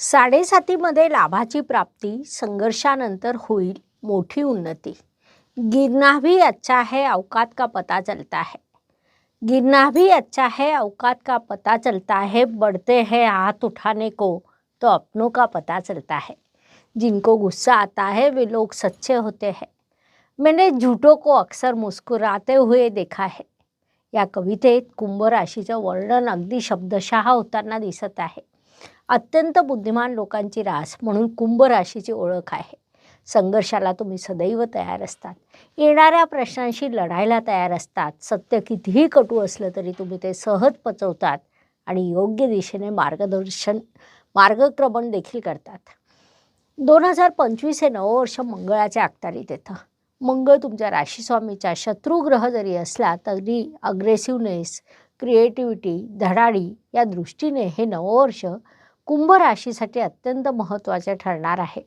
साडेसातीमध्ये लाभाची प्राप्ती संघर्षानंतर होईल मोठी उन्नती. गिरना भी अच्छा है अवकात का पता चलता है? गिरना भी अच्छा है अवकात का पता चलता है बढ़ते हैं हाथ उठाने को तो अपनों का पता चलता है। जिनको गुस्सा आता है वे लोग सच्चे होते हैं। मैंने झूठों को अक्सर मुस्कुराते हुए देखा है। या कवितेत कुंभ राशीचं वर्णन अगदी शब्दशहा होताना दिसत आहे। अत्यंत बुद्धिमान लोकांची रास म्हणून कुंभ राशीची ओळख आहे. संघर्षाला तुम्ही सदैव तयार असतात. येणाऱ्या प्रश्नांशी लढायला तयार असतात. सत्य कितीही कटू असलं तरी तुम्ही ते सहज पचवतात आणि योग्य दिशेने मार्गदर्शन मार्गक्रमण देखील करतात. दोन हजार पंचवीस हे नववर्ष मंगळाच्या अखतारीत येतं. मंगळ तुमच्या राशीस्वामीचा शत्रुग्रह जरी असला तरी अग्रेसिव्हनेस क्रिएटिव्हिटी धडाडी या दृष्टीने हे नववर्ष कुंभ राशीसाठी अत्यंत महत्त्वाचे ठरणार आहे.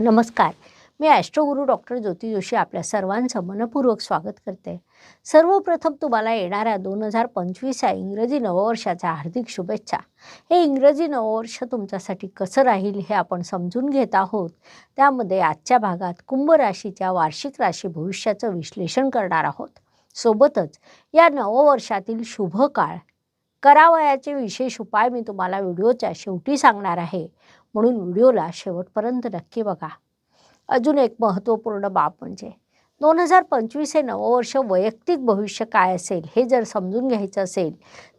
नमस्कार मी ॲस्ट्रोगुरू डॉक्टर ज्योती जोशी आपल्या सर्वांचं मनपूर्वक स्वागत करते. सर्वप्रथम तुम्हाला येणाऱ्या दोन हजार पंचवीस या इंग्रजी नववर्षाच्या हार्दिक शुभेच्छा. हे इंग्रजी नववर्ष तुमच्यासाठी कसं राहील हे आपण समजून घेत आहोत. त्यामध्ये आजच्या भागात कुंभ राशीच्या वार्षिक राशी भविष्याचं विश्लेषण करणार आहोत. सोबतच या नववर्षातील शुभ काळ करावयाचे विशेष उपाय मी तुम्हाला व्हिडिओच्या शेवटी सांगणार आहे. म्हणून व्हिडिओला शेवटपर्यंत नक्की बघा. अजून एक महत्त्वपूर्ण बाब म्हणजे दोन हजार पंचवीस हे नववर्ष वैयक्तिक भविष्य काय असेल हे जर समजून घ्यायचं असेल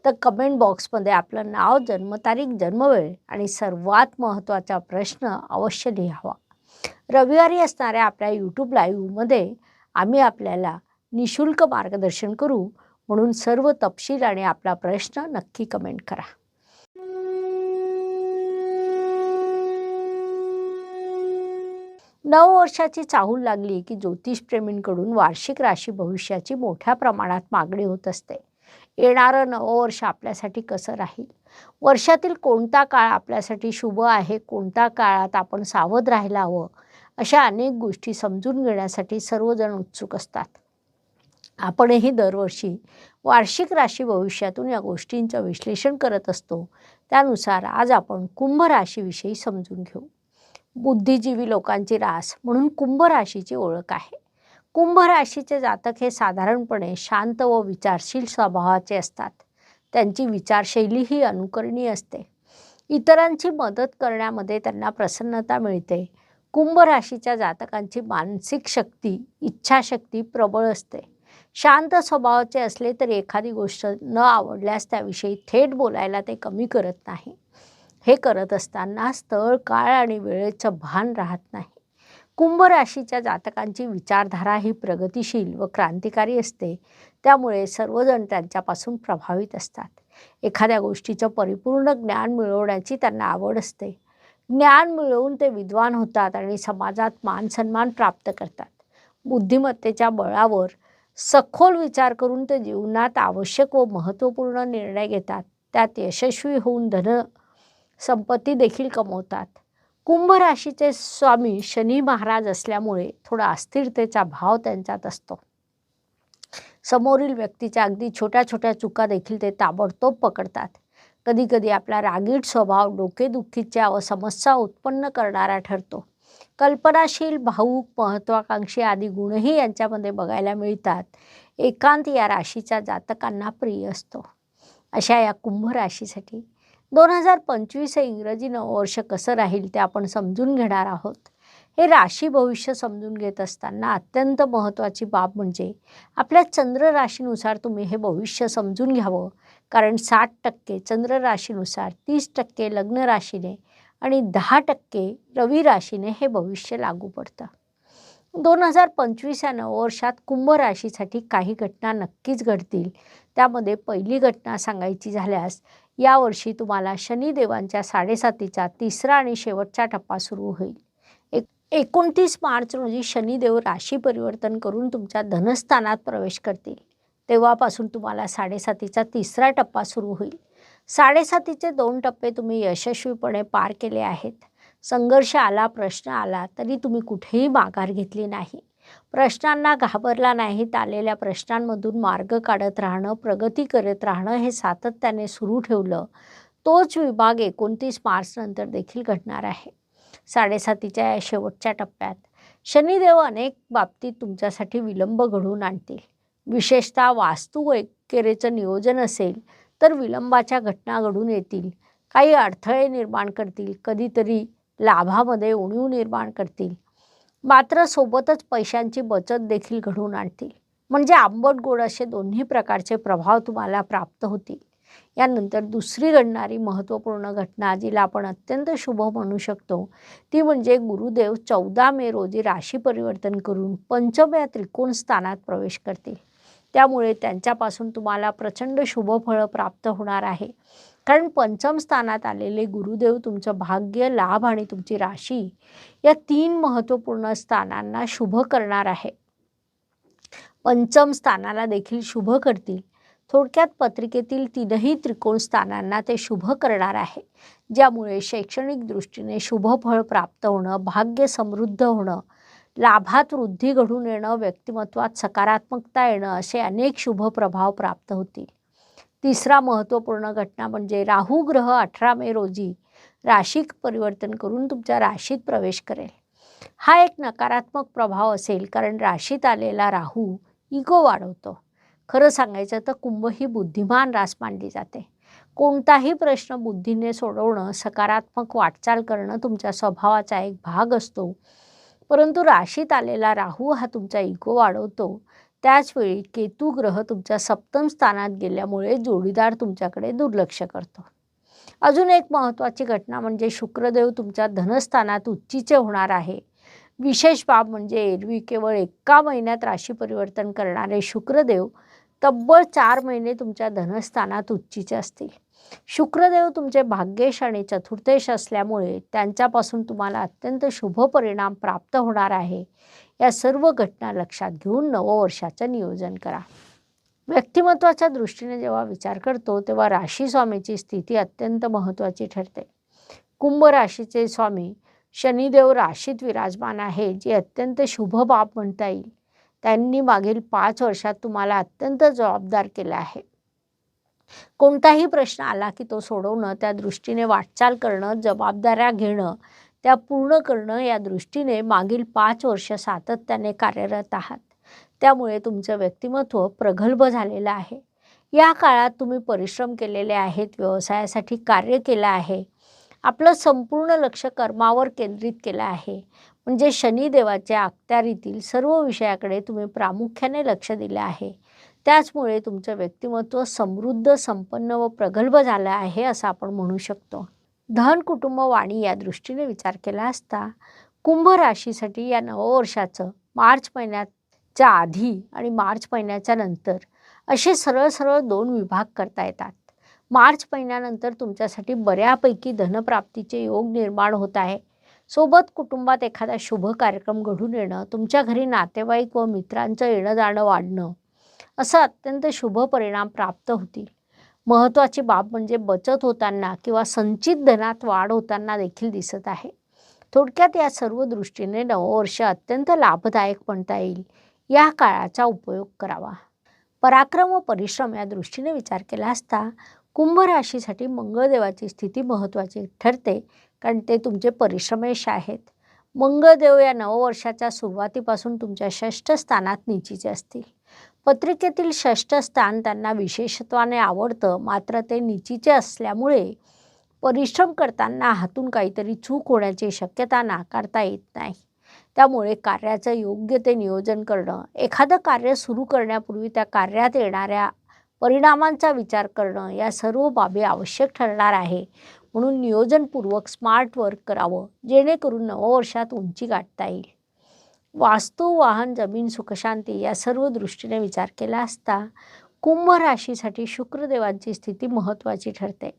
तर कमेंट बॉक्समध्ये आपलं नाव जन्मतारीख जन्मवेळ आणि सर्वात महत्त्वाचा प्रश्न अवश्य लिहावा. रविवारी असणाऱ्या आपल्या यूट्यूब लाईव्हमध्ये आम्ही आपल्याला निशुल्क मार्गदर्शन करू. म्हणून सर्व तपशील आणि आपला प्रश्न नक्की कमेंट करा. नववर्षाची चाहूल लागली की ज्योतिषप्रेमींकडून वार्षिक राशी भविष्याची मोठ्या प्रमाणात मागणी होत असते. येणारं नववर्ष आपल्यासाठी कसं राहील? वर्षातील कोणता काळ आपल्यासाठी शुभ आहे? कोणत्या काळात आपण सावध राहायला हवं? अशा अनेक गोष्टी समजून घेण्यासाठी सर्वजण उत्सुक असतात. आपणही दरवर्षी वार्षिक राशी भविष्यातून या गोष्टींचं विश्लेषण करत असतो. त्यानुसार आज आपण कुंभ राशीविषयी समजून घेऊ. बुद्धिजीवी लोकांची रास म्हणून कुंभ राशीची ओळख आहे. कुंभ राशीचे जातक हे साधारणपणे शांत व विचारशील स्वभावाचे असतात. त्यांची विचारशैली ही अनुकरणीय असते. इतरांची मदत करण्यामध्ये त्यांना प्रसन्नता मिळते. कुंभ राशीच्या जातकांची मानसिक शक्ती इच्छाशक्ती प्रबळ असते. शांत स्वभावाचे असले तरी एखादी गोष्ट न आवडल्यास त्याविषयी थेट बोलायला ते कमी करत नाही. हे करत असताना स्थळ काळ आणि वेळेचं भान राहत नाही. कुंभ राशीच्या जातकांची विचारधारा ही प्रगतिशील व क्रांतिकारी असते. त्यामुळे सर्वजण त्यांच्यापासून प्रभावित असतात. एखाद्या गोष्टीचं परिपूर्ण ज्ञान मिळवण्याची त्यांना आवड असते. ज्ञान मिळवून ते विद्वान होतात आणि समाजात मानसन्मान प्राप्त करतात. बुद्धिमत्तेच्या बळावर सखोल विचार करून ते जीवनात आवश्यक व महत्त्वपूर्ण निर्णय घेतात. त्यात यशस्वी होऊन धन संपत्ती देखील कमवतात. कुंभ राशीचे स्वामी शनी महाराज असल्यामुळे थोडा अस्थिरतेचा भाव त्यांच्यात असतो. समोरील व्यक्तीच्या अगदी छोट्या छोट्या चुका देखील ते ताबडतोब पकडतात. कधीकधी आपला रागीट स्वभाव डोकेदुखीच्या व समस्या उत्पन्न करणारा ठरतो. कल्पनाशील भाऊक महत्त्वाकांक्षी आदी गुणही यांच्यामध्ये बघायला मिळतात. एकांत या राशीच्या जातकांना प्रिय असतो. अशा या कुंभ राशीसाठी दोन हजार पंचवीस हे इंग्रजी नववर्ष कसं राहील ते आपण समजून घेणार आहोत. हे राशी भविष्य समजून घेत असताना अत्यंत महत्त्वाची बाब म्हणजे आपल्या चंद्र राशीनुसार तुम्ही हे भविष्य समजून घ्यावं. कारण साठ टक्के चंद्र राशीनुसार तीस टक्के लग्न राशीने आणि दहा टक्के रवी राशीने हे भविष्य लागू पडतं. दोन हजार पंचवीस या नववर्षात कुंभ राशीसाठी काही घटना नक्कीच घडतील. त्यामध्ये पहिली घटना सांगायची झाल्यास यावर्षी तुम्हाला शनिदेवांच्या साडेसातीचा तिसरा आणि शेवटचा टप्पा सुरू होईल. एक एकोणतीस मार्च रोजी शनिदेव राशी परिवर्तन करून तुमच्या धनस्थानात प्रवेश करतील. तेव्हापासून तुम्हाला साडेसातीचा तिसरा टप्पा सुरू होईल. साडेसातीचे दोन टप्पे तुम्ही यशस्वीपणे पार केले आहेत. संघर्ष आला प्रश्न आला तरी तुम्ही कुठेही माघार घेतली नाही. प्रश्नांना घाबरला नाहीत आलेल्या प्रश्नांमधून मार्ग काढत राहणं प्रगती करत राहणं हे सातत्याने सुरू ठेवलं. तोच विभाग एकोणतीस मार्च नंतर देखील घडणार आहे. साडेसातीच्या या शेवटच्या टप्प्यात. शनिदेव अनेक बाबतीत तुमच्यासाठी विलंब घडवून आणतील. विशेषतः वास्तू वगैरेचं नियोजन असेल तर विलंबाच्या घटना घडून येतील. काही अडथळे निर्माण करतील. कधीतरी लाभामध्ये उणीव निर्माण करतील. मात्र सोबतच पैशांची बचत देखील घडवून आणतील. म्हणजे आंबट गोड असे दोन्ही प्रकारचे प्रभाव तुम्हाला प्राप्त होतील. यानंतर दुसरी घडणारी महत्त्वपूर्ण घटना जिला आपण अत्यंत शुभ म्हणू शकतो ती म्हणजे गुरुदेव चौदा मे रोजी राशी परिवर्तन करून पंचम या त्रिकोण स्थानात प्रवेश करतील. त्यामुळे त्यांच्यापासून तुम्हाला प्रचंड शुभफळ प्राप्त होणार आहे. कारण पंचम स्थानात आलेले गुरुदेव तुमचं भाग्य लाभ आणि तुमची राशी या तीन महत्त्वपूर्ण स्थानांना शुभ करणार आहे. पंचम स्थानाला देखील शुभ करतील. थोडक्यात पत्रिकेतील तीनही त्रिकोण स्थानांना ते शुभ करणार आहे. ज्यामुळे शैक्षणिक दृष्टीने शुभ फळ प्राप्त होणं भाग्य समृद्ध होणं लाभात वृद्धी घडून येणं व्यक्तिमत्वात सकारात्मकता येणं असे अनेक शुभ प्रभाव प्राप्त होतील. तिसरा महत्त्वपूर्ण घटना म्हणजे राहू ग्रह अठरा मे रोजी राशिक परिवर्तन करून तुमच्या राशीत प्रवेश करेल. हा एक नकारात्मक प्रभाव असेल कारण राशीत आलेला राहू इगो वाढवतो. खरं सांगायचं तर कुंभ ही बुद्धिमान रास मानली जाते. कोणताही प्रश्न बुद्धीने सोडवणं सकारात्मक वाटचाल करणं तुमच्या स्वभावाचा एक भाग असतो. परंतु राशीत आलेला राहू हा तुमचा इगो वाढवतो. त्याचवेळी केतू ग्रह तुमच्या सप्तम स्थानात गेल्यामुळे जोडीदार तुमच्याकडे दुर्लक्ष करतो. अजून एक महत्त्वाची घटना म्हणजे शुक्रदेव तुमच्या धनस्थानात उच्चीचे होणार आहे. विशेष बाब म्हणजे एरवी केवळ एका महिन्यात राशी परिवर्तन करणारे शुक्रदेव तब्बल चार महिने तुमच्या धनस्थानात उच्चीचे असतील. शुक्रदेव तुमचे भाग्येश आणि चतुर्थेश असल्यामुळे त्यांच्यापासून तुम्हाला अत्यंत शुभ परिणाम प्राप्त होणार आहे. या सर्व घटना लक्षात घेऊन नववर्षाचं नियोजन करा. व्यक्तिमत्वाच्या दृष्टीने जेव्हा विचार करतो तेव्हा राशी स्वामीची स्थिती अत्यंत महत्त्वाची ठरते. कुंभ राशीचे स्वामी शनिदेव राशीत विराजमान आहे जी अत्यंत शुभ बाब म्हणता येईल. त्यांनी मागील पाच वर्षात तुम्हाला अत्यंत जबाबदार केलं आहे. कोणताही प्रश्न आला की तो सोडवणं त्या दृष्टीने वाटचाल करणं जबाबदाऱ्या घेणं त्या पूर्ण करणं या दृष्टीने मागील पाच वर्ष सातत्याने कार्यरत आहात. त्यामुळे तुमचं व्यक्तिमत्व प्रगल्भ झालेलं आहे. या काळात तुम्ही परिश्रम केलेले आहेत व्यवसायासाठी कार्य केलं आहे. आपलं संपूर्ण लक्ष कर्मावर केंद्रित केलं आहे. म्हणजे शनिदेवाच्या अखत्यारीतील सर्व विषयाकडे तुम्ही प्रामुख्याने लक्ष दिलं आहे. त्याचमुळे तुमचं व्यक्तिमत्व समृद्ध संपन्न व प्रगल्भ झालं आहे असं आपण म्हणू शकतो. धन कुटुंब वाणी या दृष्टीने विचार केला असता कुंभ राशीसाठी या नववर्षाचं मार्च महिन्याच्या आधी आणि मार्च महिन्याच्या नंतर असे सरळ सरळ दोन विभाग करता येतात. मार्च महिन्यानंतर तुमच्यासाठी बऱ्यापैकी धनप्राप्तीचे योग निर्माण होत आहे. सोबत कुटुंबात एखादा शुभ कार्यक्रम घडून येणं तुमच्या घरी नातेवाईक व मित्रांचं येणं जाणं वाढणं असं अत्यंत शुभ परिणाम प्राप्त होतील. महत्त्वाची बाब म्हणजे बचत होताना किंवा संचित धनात वाढ होताना देखील दिसत आहे. थोडक्यात या सर्व दृष्टीने नववर्ष अत्यंत लाभदायक म्हणता येईल. या काळाचा उपयोग करावा. पराक्रम व परिश्रम या दृष्टीने विचार केला असता कुंभ राशीसाठी मंगळदेवाची स्थिती महत्त्वाची ठरते कारण ते तुमचे परिश्रमेश आहेत. मंगळदेव या नववर्षाच्या सुरुवातीपासून तुमच्या षष्ठ स्थानात निचीचे असतील. पत्रिकेतील षष्ठ स्थान त्यांना विशेषत्वाने आवडतं मात्र ते निचीचे असल्यामुळे परिश्रम करताना हातून काहीतरी चूक होण्याची शक्यता नाकारता येत नाही. त्यामुळे कार्याचं योग्य ते नियोजन करणं एखादं कार्य सुरू करण्यापूर्वी त्या कार्यात येणाऱ्या परिणामांचा विचार करणं या सर्व बाबी आवश्यक ठरणार आहे. म्हणून नियोजनपूर्वक स्मार्ट वर्क करावं जेणेकरून नववर्षात उंची गाठता येईल. वास्तू वाहन जमीन सुखशांती या सर्व दृष्टीने विचार केला असता कुंभ राशीसाठी शुक्रदेवांची स्थिती महत्त्वाची ठरते.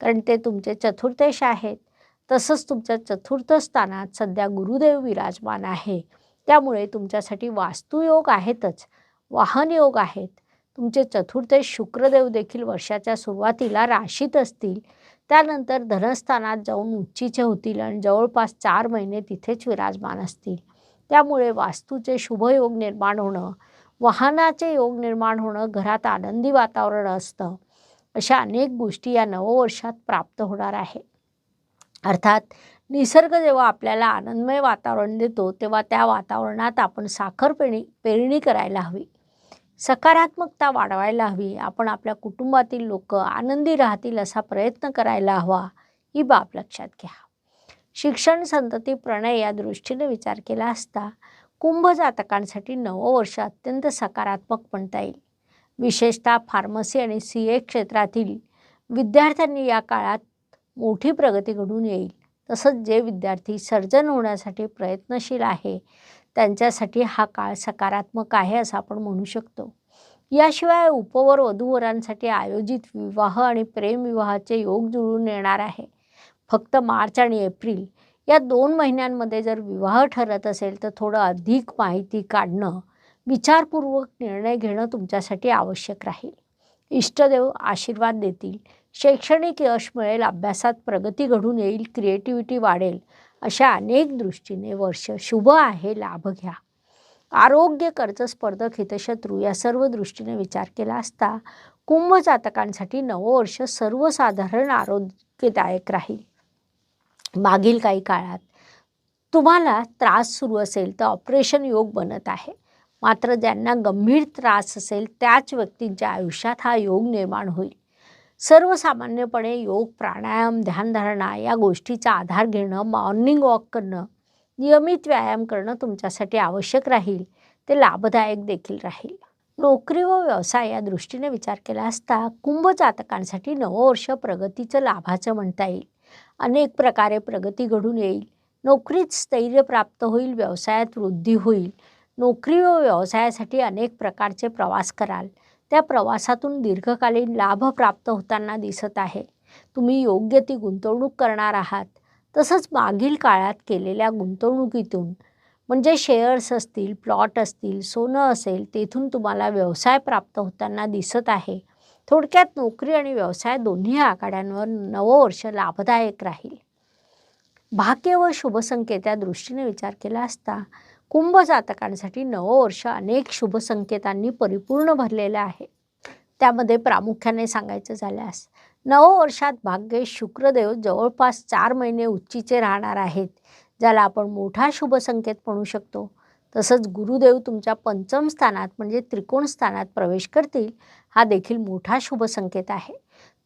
कारण ते तुमचे चतुर्थेश आहेत. तसंच तुमच्या चतुर्थ स्थानात सध्या गुरुदेव विराजमान आहे. त्यामुळे तुमच्यासाठी वास्तुयोग आहेतच. वाहन योग आहेत. तुमचे चतुर्थेश शुक्रदेव देखील वर्षाच्या सुरुवातीला राशीत असतील. त्यानंतर धनस्थानात जाऊन उच्चीचे होतील आणि जवळपास चार महिने तिथेच विराजमान असतील. त्यामुळे वास्तूचे शुभयोग निर्माण होणं वाहनाचे योग निर्माण होणं घरात आनंदी वातावरण असतं अशा अनेक गोष्टी या नववर्षात प्राप्त होणार आहे. अर्थात निसर्ग जेव्हा आपल्याला आनंदमय वातावरण देतो तेव्हा त्या वातावरणात आपण साखर पेणी पेरणी करायला हवी. सकारात्मकता वाढवायला हवी. आपण आपल्या कुटुंबातील लोक आनंदी राहतील असा प्रयत्न करायला हवा. ही बाब लक्षात घ्या. शिक्षण संतती प्रणय या दृष्टीने विचार केला असता कुंभ जातकांसाठी नवं वर्ष अत्यंत सकारात्मक म्हणता येईल. विशेषतः फार्मसी आणि सी ए क्षेत्रातील विद्यार्थ्यांनी या काळात मोठी प्रगती घडून येईल. तसंच जे विद्यार्थी सर्जन होण्यासाठी प्रयत्नशील आहे त्यांच्यासाठी हा काळ सकारात्मक आहे असं आपण म्हणू शकतो. याशिवाय उपवर वधूवरांसाठी आयोजित विवाह आणि प्रेमविवाहाचे योग जुळून येणार आहे. फक्त मार्च आणि एप्रिल या दोन महिन्यांमध्ये जर विवाह ठरत असेल तर थोडं अधिक माहिती काढणं विचारपूर्वक निर्णय घेणं तुमच्यासाठी आवश्यक राहील. इष्टदेव आशीर्वाद देतील. शैक्षणिक यश मिळेल अभ्यासात प्रगती घडून येईल क्रिएटिव्हिटी वाढेल अशा अनेक दृष्टीने वर्ष शुभ आहे लाभ घ्या. आरोग्य कर्ज स्पर्धक हितशत्रू या सर्व दृष्टीने विचार केला असता कुंभ जातकांसाठी नववर्ष सर्वसाधारण आरोग्यदायक राहील. मागील काही काळात तुम्हाला त्रास सुरू असेल तर ऑपरेशन योग बनत आहे. मात्र ज्यांना गंभीर त्रास असेल त्याच व्यक्तींच्या आयुष्यात हा योग निर्माण होईल. सर्वसामान्यपणे योग प्राणायाम ध्यानधारणा या गोष्टीचा आधार घेणं मॉर्निंग वॉक करणं नियमित व्यायाम करणं तुमच्यासाठी आवश्यक राहील. ते लाभदायक देखील राहील. नोकरी व व्यवसाय या दृष्टीने विचार केला असता कुंभ जातकांसाठी नववर्ष प्रगतीचं लाभाचं म्हणता येईल. अनेक प्रकारे प्रगती घडून येईल. नोकरीत स्थैर्य प्राप्त होईल व्यवसायात वृद्धी होईल. नोकरी व व्यवसायासाठी अनेक प्रकारचे प्रवास कराल. त्या प्रवासातून दीर्घकालीन लाभ प्राप्त होताना दिसत आहे. तुम्ही योग्य ती गुंतवणूक करणार आहात. तसंच मागील काळात केलेल्या गुंतवणुकीतून म्हणजे शेअर्स असतील प्लॉट असतील सोनं असेल तेथून तुम्हाला व्यवसाय प्राप्त होताना दिसत आहे. थोडक्यात नोकरी आणि व्यवसाय दोन्ही आघाड्यांवर नवं वर्ष लाभदायक राहील. भाग्य व शुभसंकेत या दृष्टीने विचार केला असता कुंभ जातकांसाठी नवं वर्ष अनेक शुभसंकेतांनी परिपूर्ण भरलेलं आहे. त्यामध्ये प्रामुख्याने सांगायचं झाल्यास नववर्षात भाग्य शुक्रदेव जवळपास चार महिने उच्चीचे राहणार आहेत ज्याला आपण मोठा शुभसंकेत म्हणू शकतो. तसंच गुरुदेव तुमच्या पंचम स्थानात म्हणजे त्रिकोण स्थानात प्रवेश करतील हा देखील मोठा शुभसंकेत आहे.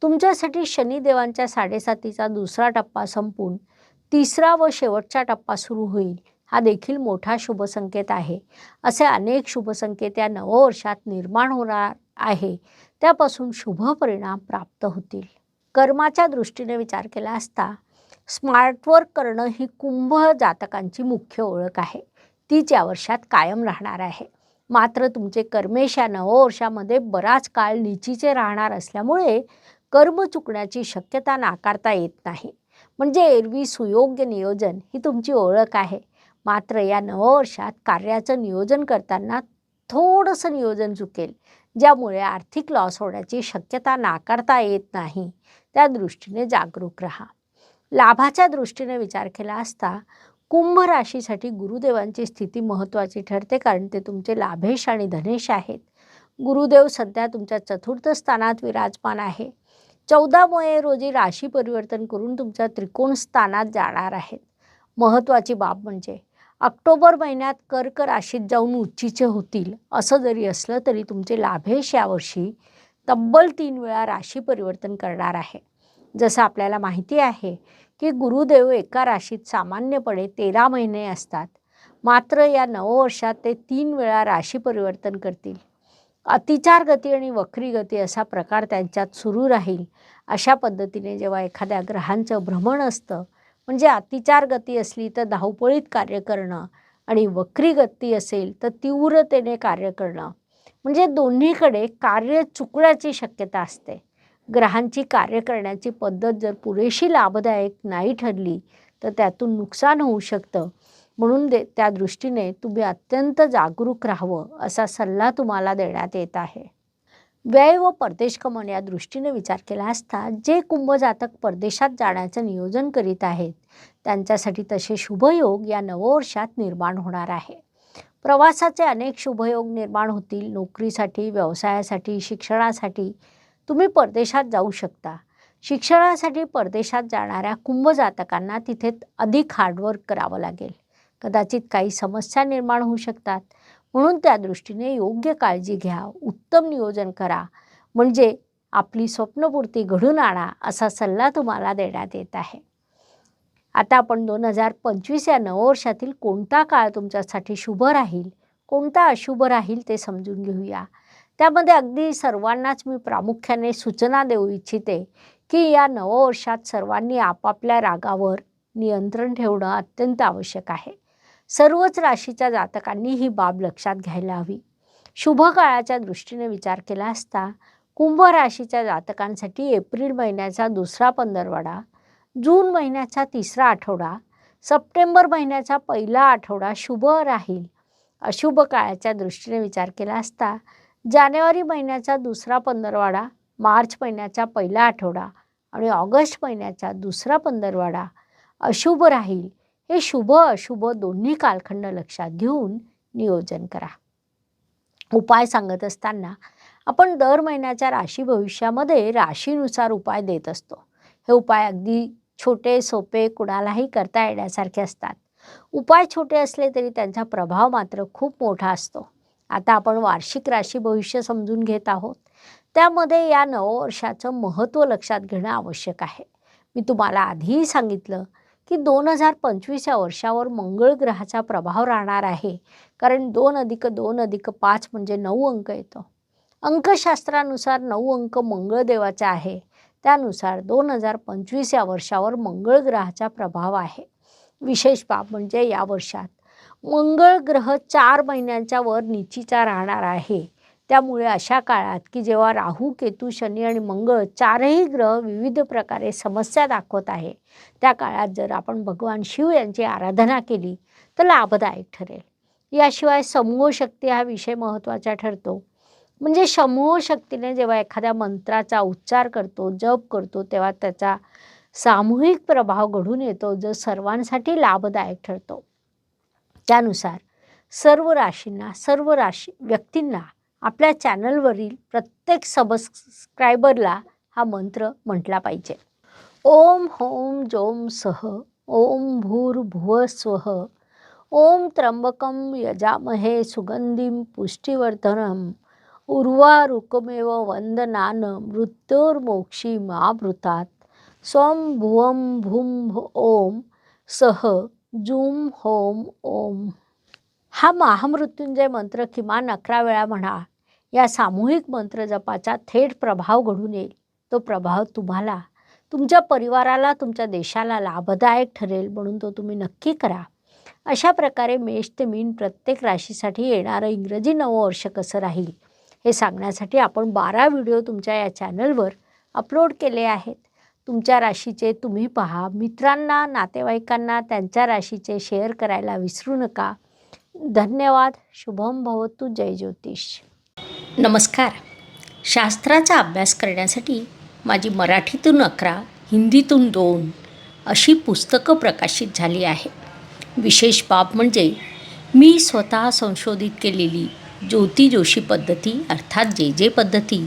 तुमच्यासाठी शनिदेवांच्या साडेसातीचा दुसरा टप्पा संपून तिसरा व शेवटचा टप्पा सुरू होईल हा देखील मोठा शुभसंकेत आहे. असे अनेक शुभसंकेत या नववर्षात निर्माण होणार आहे. त्यापासून शुभ परिणाम प्राप्त होतील. कर्माच्या दृष्टीने विचार केला असता स्मार्टवर्क करणं ही कुंभ जातकांची मुख्य ओळख आहे. तीच या वर्षात कायम राहणार आहे. मात्र तुमचे कर्मेश या नववर्षामध्ये बराच काळ निचीचे राहणार असल्यामुळे कर्म चुकण्याची शक्यता नाकारता येत नाही. म्हणजे एरवी सुयोग्य नियोजन ही तुमची ओळख आहे. मात्र या नववर्षात कार्याचं नियोजन करताना थोडंसं नियोजन चुकेल ज्यामुळे आर्थिक लॉस होण्याची शक्यता नाकारता येत नाही. त्या दृष्टीने जागरूक राहा. लाभाच्या दृष्टीने विचार केला असता कुंभ राशीसाठी गुरुदेवांची स्थिती महत्त्वाची ठरते कारण ते तुमचे लाभेश आणि धनेश आहेत. गुरुदेव सध्या तुमच्या चतुर्थ स्थानात विराजमान आहे. चौदा मुळे रोजी राशी परिवर्तन करून तुमच्या त्रिकोण स्थानात जाणार आहेत. महत्त्वाची बाब म्हणजे ऑक्टोबर महिन्यात कर्क राशीत जाऊन उच्चीचे होतील असं जरी असलं तरी तुमचे लाभेश यावर्षी तब्बल तीन वेळा राशी परिवर्तन करणार आहे. जसं आपल्याला माहिती आहे की गुरुदेव एका राशीत सामान्यपणे तेरा महिने असतात. मात्र या नववर्षात ते तीन वेळा राशी परिवर्तन करतील. अतिचार गती आणि वक्री गती असा प्रकार त्यांच्यात सुरू राहील. अशा पद्धतीने जेव्हा एखाद्या ग्रहांचं भ्रमण असतं म्हणजे अतिचार गती असली तर धावपळीत कार्य करणं आणि वक्री गती असेल तर तीव्रतेने कार्य करणं. म्हणजे दोन्हीकडे कार्य चुकण्याची शक्यता असते. ग्रहांची कार्य करण्याची पद्धत जर पुरेशी लाभदायक नाही ठरली तर त्यातून नुकसान होऊ शकतं. म्हणून दे त्या दृष्टीने तुम्ही अत्यंत जागरूक राहावं असा सल्ला तुम्हाला देण्यात येत आहे. व्यय व परदेश या दृष्टीने विचार केला असता जे कुंभ जातक परदेशात जाण्याचं नियोजन करीत आहेत त्यांच्यासाठी तसे शुभयोग या नववर्षात निर्माण होणार आहे. प्रवासाचे अनेक शुभयोग निर्माण होतील नोकरीसाठी व्यवसायासाठी शिक्षणासाठी तुम्ही परदेशात जाऊ शकता. शिक्षणासाठी परदेशात जाणाऱ्या कुंभजातकांना तिथे अधिक हार्डवर्क करावं लागेल. कदाचित काही समस्या निर्माण होऊ शकतात. म्हणून त्या दृष्टीने योग्य काळजी घ्या उत्तम नियोजन करा. म्हणजे आपली स्वप्नपूर्ती घडून आणा असा सल्ला तुम्हाला देण्यात येत आहे. आता आपण दोन हजार पंचवीस या नववर्षातील कोणता काळ तुमच्यासाठी शुभ राहील? कोणता अशुभ राहील ते समजून घेऊया. त्यामध्ये अगदी सर्वांनाच मी प्रामुख्याने सूचना देऊ इच्छिते की या नववर्षात सर्वांनी आपापल्या रागावर नियंत्रण ठेवणं अत्यंत आवश्यक आहे. सर्वच राशीच्या जातकांनी ही बाब लक्षात घ्यायला हवी. शुभ काळाच्या दृष्टीने विचार केला असता कुंभ राशीच्या जातकांसाठी एप्रिल महिन्याचा दुसरा पंधरवडा जून महिन्याचा तिसरा आठवडा सप्टेंबर महिन्याचा पहिला आठवडा शुभ राहील अशुभ काळाच्या दृष्टीने विचार केला असता जानेवारी महिन्याचा दुसरा पंधरवाडा मार्च महिन्याचा पहिला आठवडा आणि ऑगस्ट महिन्याचा दुसरा पंधरवाडा अशुभ राहील. हे शुभ अशुभ दोन्ही कालखंड लक्षात घेऊन नियोजन करा. उपाय सांगत असताना आपण दर महिन्याच्या राशी भविष्यामध्ये राशीनुसार उपाय देत असतो. हे उपाय अगदी छोटे सोपे कुणालाही करता येण्यासारखे असतात. उपाय छोटे असले तरी त्यांचा प्रभाव मात्र खूप मोठा असतो. आता आपण वार्षिक राशी भविष्य समजून घेत आहोत. त्यामध्ये या नववर्षाचं महत्त्व लक्षात घेणं आवश्यक आहे. मी तुम्हाला आधीही सांगितलं की दोन हजार पंचवीस या वर्षावर मंगळ ग्रहाचा प्रभाव राहणार आहे. कारण दोन अधिक दोन अधिक पाच म्हणजे नऊ अंक येतो. अंकशास्त्रानुसार नऊ अंक मंगळदेवाचा आहे. त्यानुसार दोन हजार पंचवीस या वर्षावर मंगळ ग्रहाचा प्रभाव आहे. विशेष बाब म्हणजे या वर्षात मंगळ ग्रह चार महिन्यांच्या वर निचीचा राहणार आहे. त्यामुळे अशा काळात की जेव्हा राहू केतू शनी आणि मंगळ चारही ग्रह विविध प्रकारे समस्या दाखवत आहे त्या काळात जर आपण भगवान शिव यांची आराधना केली तर लाभदायक ठरेल. याशिवाय समूह शक्ती हा विषय महत्त्वाचा ठरतो. म्हणजे समूह शक्तीने जेव्हा एखाद्या मंत्राचा उच्चार करतो जप करतो तेव्हा त्याचा सामूहिक प्रभाव घडून येतो जो सर्वांसाठी लाभदायक ठरतो. त्यानुसार सर्व राशींना सर्व राशी व्यक्तींना आपल्या चॅनलवरील प्रत्येक सबस्क्रायबरला हा मंत्र म्हटला पाहिजे. ओम होम जोम सह ओम भूर्भुव स्वह ओम त्र्यंबकम यजामहे सुगंधिम पुष्टिवर्धनम उर्वारुकमेव वंदनान मृत्योर्मोक्षी मावृतात सोम भुवम भूम ओम सह जूम होम ओम. हा महामृत्युंजय मंत्र किमान अकरा वेळा म्हणा. या सामूहिक मंत्र जपाचा थेट प्रभाव घडून येईल. तो प्रभाव तुम्हाला तुमच्या परिवाराला तुमच्या देशाला लाभदायक ठरेल म्हणून तो तुम्ही नक्की करा. अशा प्रकारे मेष ते मीन प्रत्येक राशीसाठी येणारं इंग्रजी नववर्ष कसं राहील हे सांगण्यासाठी आपण बारा व्हिडिओ तुमच्या या चॅनलवर अपलोड केले आहेत. तुमच्या राशीचे तुम्ही पहा. मित्रांना नातेवाईकांना त्यांच्या राशीचे शेअर करायला विसरू नका. धन्यवाद. शुभम भवतु. जय ज्योतिष. नमस्कार. शास्त्राचा अभ्यास करण्यासाठी माझी मराठीतून अकरा हिंदीतून दोन अशी पुस्तकं प्रकाशित झाली आहे. विशेष बाब म्हणजे मी स्वतः संशोधित केलेली ज्योती जोशी पद्धती अर्थात जे जे पद्धती